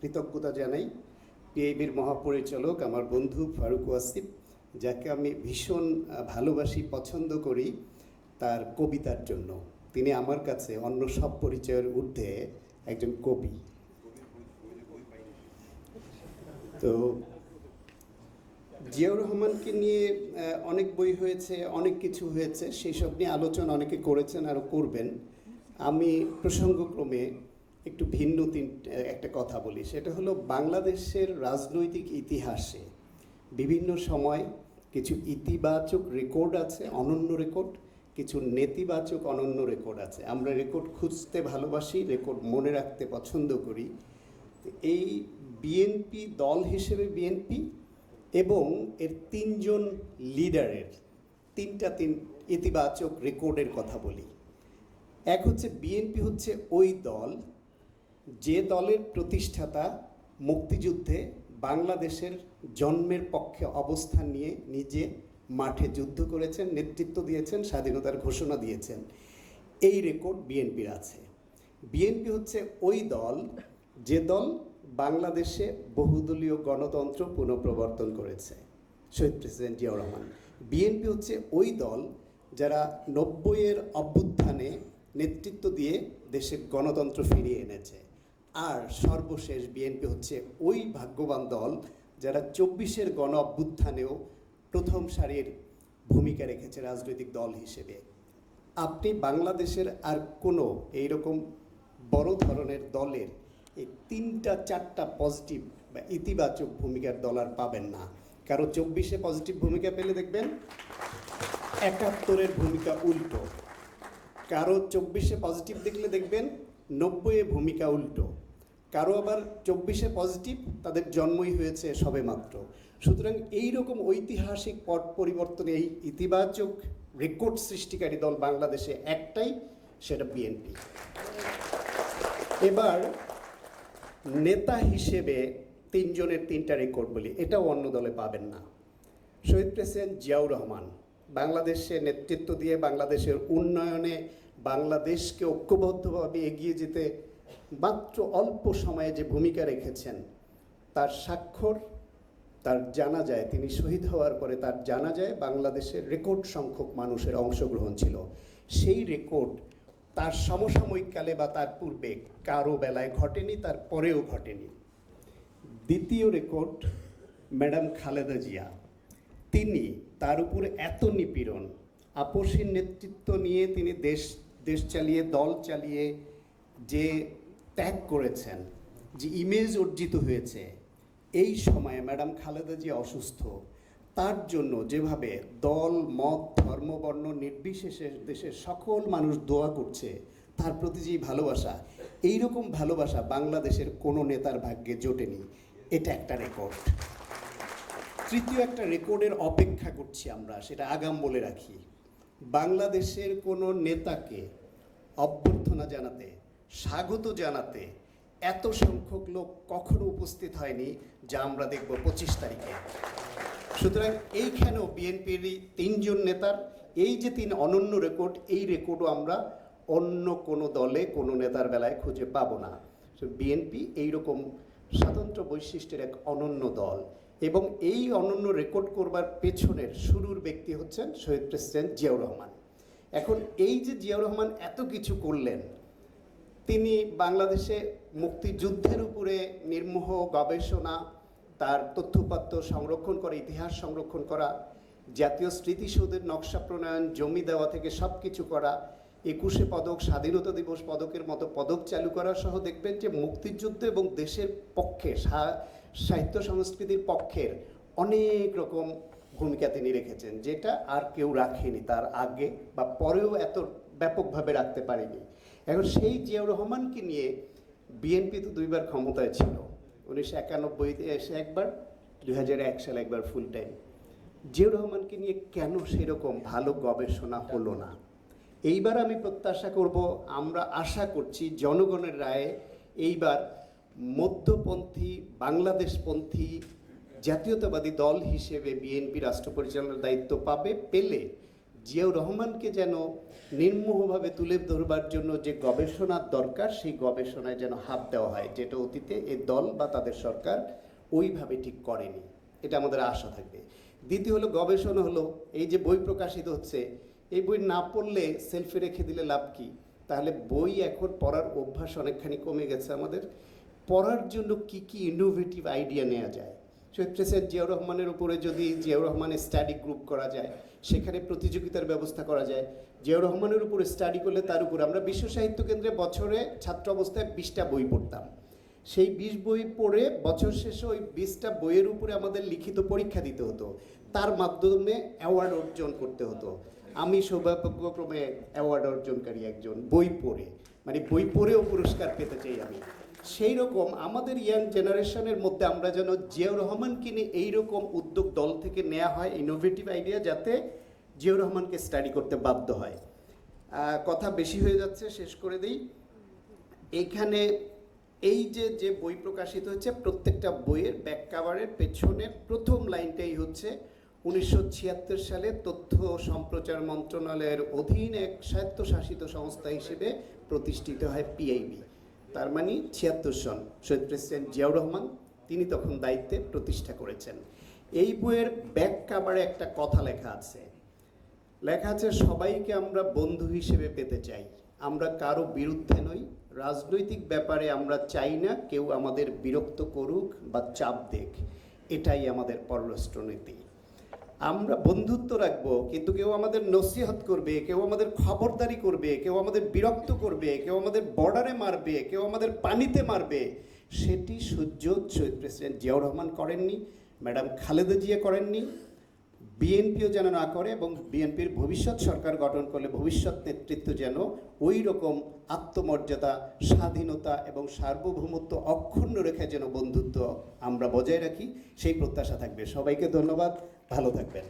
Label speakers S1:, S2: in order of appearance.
S1: কৃতজ্ঞতা জানাই। পিআইবির মহাপরিচালক আমার বন্ধু ফারুক ওয়াসিফ, যাকে আমি ভীষণ ভালোবাসি, পছন্দ করি তার কবিতার জন্য। তিনি আমার কাছে অন্য সব পরিচয়ের ঊর্ধ্বে একজন কবি। তো জিয়াউর রহমানকে নিয়ে অনেক বই হয়েছে, অনেক কিছু হয়েছে সেই সব নিয়ে আলোচনা অনেকে করেছেন আরও করবেন। আমি প্রসঙ্গক্রমে একটু ভিন্ন তিন একটা কথা বলি। সেটা হলো বাংলাদেশের রাজনৈতিক ইতিহাসে বিভিন্ন সময় কিছু ইতিবাচক রেকর্ড আছে, অনন্য রেকর্ড কিছু নেতিবাচক, অনন্য রেকর্ড আছে। আমরা রেকর্ড খুঁজতে ভালোবাসি রেকর্ড মনে রাখতে পছন্দ করি। এই বিএনপি দল হিসেবে বিএনপি এবং এর তিনজন লিডারের তিনটা তিন ইতিবাচক রেকর্ডের কথা বলি। এক হচ্ছে বিএনপি হচ্ছে ওই দল যে দলের প্রতিষ্ঠাতা মুক্তিযুদ্ধে বাংলাদেশের জন্মের পক্ষে অবস্থান নিয়ে নিজে মাঠে যুদ্ধ করেছেন, নেতৃত্ব দিয়েছেন, স্বাধীনতার ঘোষণা দিয়েছেন। এই রেকর্ড বিএনপির আছে। বিএনপি হচ্ছে ওই দল, যে দল বাংলাদেশে বহুদলীয় গণতন্ত্র পুনঃপ্রবর্তন করেছে। শহীদ প্রেসিডেন্ট জিয়াউর রহমান। বিএনপি হচ্ছে ওই দল যারা নব্বইয়ের অভ্যুত্থানে নেতৃত্ব দিয়ে দেশের গণতন্ত্র ফিরিয়ে এনেছে। আর সর্বশেষ বিএনপি হচ্ছে ওই ভাগ্যবান দল যারা চব্বিশের গণ অভ্যুত্থানেও প্রথম সারির ভূমিকা রেখেছে রাজনৈতিক দল হিসেবে। আপনি বাংলাদেশের আর কোনো এইরকম বড় ধরনের দলের এই তিনটা, চারটা পজিটিভ বা ইতিবাচক ভূমিকার দল আর পাবেন না। কারও চব্বিশে পজিটিভ ভূমিকা পেলে দেখবেন, একাত্তরের ভূমিকা উল্টো। কারও চব্বিশে পজিটিভ দেখলে দেখবেন, নব্বইয়ে ভূমিকা উল্টো। কারও আবার চব্বিশে পজিটিভ তাদের জন্মই হয়েছে সবে মাত্র। সুতরাং এই রকম ঐতিহাসিক পট পরিবর্তনে এই ইতিবাচক রেকর্ড সৃষ্টিকারী দল বাংলাদেশে একটাই, সেটা বিএনপি এবার নেতা হিসেবে তিনজনের তিনটা রেকর্ড বলি, এটাও অন্য দলে পাবেন না। শহীদ প্রেসিডেন্ট জিয়াউর রহমান, বাংলাদেশে নেতৃত্ব দিয়ে বাংলাদেশের উন্নয়নে বাংলাদেশকে ঐক্যবদ্ধভাবে এগিয়ে যেতে মাত্র অল্প সময়ে যে ভূমিকা রেখেছেন, তার স্বাক্ষর, তার জানা যায় তিনি শহীদ হওয়ার পরে তার জানা যায় বাংলাদেশের রেকর্ড সংখ্যক মানুষের অংশগ্রহণ ছিল। সেই রেকর্ড তার সমসাময়িক কালে বা তার পূর্বে কারও বেলায় ঘটেনি, তার পরেও ঘটেনি। দ্বিতীয় রেকর্ড, ম্যাডাম খালেদা জিয়া। তিনি তার উপর এত নিপীড়ন আপসের নেতৃত্ব নিয়ে তিনি দেশ দেশ চালিয়ে, দল চালিয়ে যে ত্যাগ করেছেন যে ইমেজ অর্জিত হয়েছে, এই সময়ে ম্যাডাম খালেদা জিয়া অসুস্থ, তার জন্য যেভাবে দল, মত, ধর্ম, বর্ণ নির্বিশেষে দেশের সকল মানুষ দোয়া করছে, তার প্রতি যে ভালোবাসা এই রকম ভালোবাসা বাংলাদেশের কোনো নেতার ভাগ্যে জোটেনি, এটা একটা রেকর্ড। তৃতীয় একটা রেকর্ডের অপেক্ষা করছি আমরা, সেটা আগাম বলে রাখি। বাংলাদেশের কোনো নেতাকে অভ্যর্থনা জানাতে স্বাগত জানাতে এত সংখ্যক লোক কখনো উপস্থিত হয়নি, যা আমরা দেখব পঁচিশ তারিখে। সুতরাং এইখানেও বিএনপির তিনজন নেতার, এই যে তিন অনন্য রেকর্ড এই রেকর্ডও আমরা অন্য কোনো দলে, কোনো নেতার বেলায় খুঁজে পাবো না। বিএনপি এইরকম স্বতন্ত্র বৈশিষ্ট্যের এক অনন্য দল এবং এই অনন্য রেকর্ড করবার পেছনের শুরুর ব্যক্তি হচ্ছেন শহীদ প্রেসিডেন্ট জিয়াউর রহমান। এখন এই যে জিয়াউর রহমান এত কিছু করলেন তিনি বাংলাদেশে মুক্তিযুদ্ধের উপরে নির্মোহ গবেষণা, তার তথ্যপাত্র সংরক্ষণ করা, ইতিহাস সংরক্ষণ করা, জাতীয় স্মৃতিসৌধের নকশা প্রণয়ন, জমি দেওয়া থেকে সব কিছু করা, একুশে পদক, স্বাধীনতা দিবস পদকের মতো পদক চালু করা সহ দেখবেন যে মুক্তিযুদ্ধ এবং দেশের পক্ষে সাহিত্য সংস্কৃতির পক্ষের অনেক রকম ভূমিকা তিনি রেখেছেন, যেটা আর কেউ রাখেনি, তার আগে বা পরেও এত ব্যাপকভাবে রাখতে পারেনি। এখন সেই জিয়াউর রহমানকে নিয়ে বিএনপি তো দুইবার ক্ষমতায় ছিল। উনিশশো একানব্বইতে এসে একবার দুই এক সালে একবার ফুল টাইম জিয়াউর রহমানকে নিয়ে কেন সেরকম ভালো গবেষণা হলো না? এইবার আমি প্রত্যাশা করব, আমরা আশা করছি জনগণের রায়ে এইবার মধ্যপন্থী, বাংলাদেশপন্থী জাতীয়তাবাদী দল হিসেবে বিএনপি রাষ্ট্র পরিচালনার দায়িত্ব পাবে, পেলে জিয়াউর রহমানকে যেন নির্মোহভাবে তুলে ধরবার জন্য যে গবেষণার দরকার, সেই গবেষণায় যেন হাত দেওয়া হয়, যেটা অতীতে এ দল বা তাদের সরকার ওইভাবে ঠিক করেনি। এটা আমাদের আশা থাকবে। দ্বিতীয় হলো গবেষণা হলো, এই যে বই প্রকাশিত হচ্ছে, এই বই না পড়লে সেলফি রেখে দিলে লাভ কি? তাহলে বই এখন পড়ার অভ্যাস অনেকখানি কমে গেছে আমাদের। পড়ার জন্য কি কি ইনোভেটিভ আইডিয়া নেওয়া যায়? প্রেসিডেন্ট জিয়াউর রহমানের উপরে যদি জিয়াউর রহমানের স্টাডি গ্রুপ করা যায়, সেখানে প্রতিযোগিতার ব্যবস্থা করা যায়। জিয়াউর রহমানের উপরে স্টাডি করলে তার উপরে আমরা বিশ্ব সাহিত্য কেন্দ্রে বছরে ছাত্র অবস্থায় বিশটা বই পড়তাম। সেই বিশ বই পড়ে বছর শেষে ওই বিশটা বইয়ের উপরে আমাদের লিখিত পরীক্ষা দিতে হতো। তার মাধ্যমে অ্যাওয়ার্ড অর্জন করতে হতো। আমি সৌভাগ্যক্রমে অ্যাওয়ার্ড অর্জনকারী একজন, বই পড়ে। মানে বই পড়েও পুরস্কার পেতে চাই আমি। সেই রকম আমাদের ইয়াং জেনারেশনের মধ্যে আমরা যেন জিয়াউর রহমানকে নিয়ে এইরকম উদ্যোগ দল থেকে নেওয়া হয় ইনোভেটিভ আইডিয়া যাতে জিয়াউর রহমানকে স্টাডি করতে বাধ্য হয়। কথা বেশি হয়ে যাচ্ছে, শেষ করে দিই। এইখানে এই যে যে বই প্রকাশিত হচ্ছে, প্রত্যেকটা বইয়ের ব্যাক কাভারের পেছনের প্রথম লাইনটাই হচ্ছে উনিশশো ছিয়াত্তর সালে তথ্য সম্প্রচার মন্ত্রণালয়ের অধীন এক স্বায়ত্তশাসিত সংস্থা হিসেবে প্রতিষ্ঠিত হয় পিআইবি তার মানে ছিয়াত্তর সন শহীদ প্রেসিডেন্ট জিয়াউর রহমান, তিনি তখন দায়িত্বে প্রতিষ্ঠা করেছেন। এই বইয়ের ব্যাক কাভারে একটা কথা লেখা আছে। লেখা আছে, সবাইকে আমরা বন্ধু হিসেবে পেতে চাই। আমরা কারও বিরুদ্ধে নই। রাজনৈতিক ব্যাপারে আমরা চাই না কেউ আমাদের বিরক্ত করুক বা চাপ দেখ। এটাই আমাদের পররাষ্ট্রনীতি। আমরা বন্ধুত্ব রাখব, কিন্তু কেউ আমাদের নসিহত করবে, কেউ আমাদের খবরদারি করবে, কেউ আমাদের বিরক্ত করবে, কেউ আমাদের বর্ডারে মারবে, কেউ আমাদের পানিতে মারবে। সেটি সহ্য শহীদ প্রেসিডেন্ট জিয়াউর রহমান করেননি, ম্যাডাম খালেদা জিয়া করেননি, বিএনপিও যেন না করে এবং বিএনপির ভবিষ্যৎ সরকার গঠন করলে ভবিষ্যৎ নেতৃত্ব যেন ওই রকম আত্মমর্যাদা, স্বাধীনতা এবং সার্বভৌমত্ব অক্ষুণ্ণ রেখে যেন বন্ধুত্ব আমরা বজায় রাখি, সেই প্রত্যাশা থাকবে। সবাইকে ধন্যবাদ। ভালো থাকবেন।